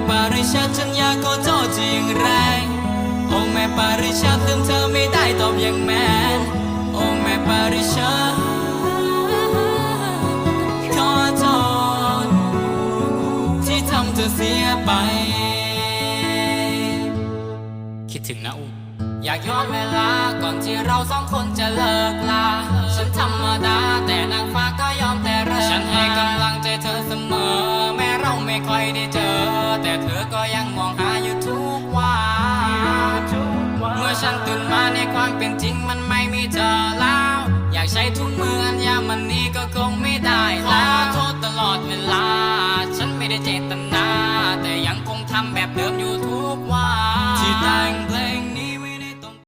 ม่ปาริชาฉันอยากขอโทษจริงแรงโอ้แม่ปาริชาลืมเธอไม่ได้ตอบอย่างแมนโอ้แม่ปาริชาขอโทษที่ทำเธอเสียไป คิดถึงนะอุ้มอยากย้อนเวลาก่อนที่เราสองคนจะเลิกลา ฉันธรรมดาแต่นางฟ้าก็ยอมแต่เริ่มฉันให้กำลังใจเธอเสมอ แม้เราไม่ค่อยได้เจอ็ยังมองหาอยู่ทุกวันเมื่อฉันตื่นมาในความเป็นจริงมันไม่มีเธอแล้ว อยากใช้ทุกมืออันยามันนี้ก็คงไม่ได้แล้ว โทษตลอดเวลา ฉันไม่ได้เจตนา แต่ยังคงทำแบบเดิมอยู่ทุกวันที่ตั้ง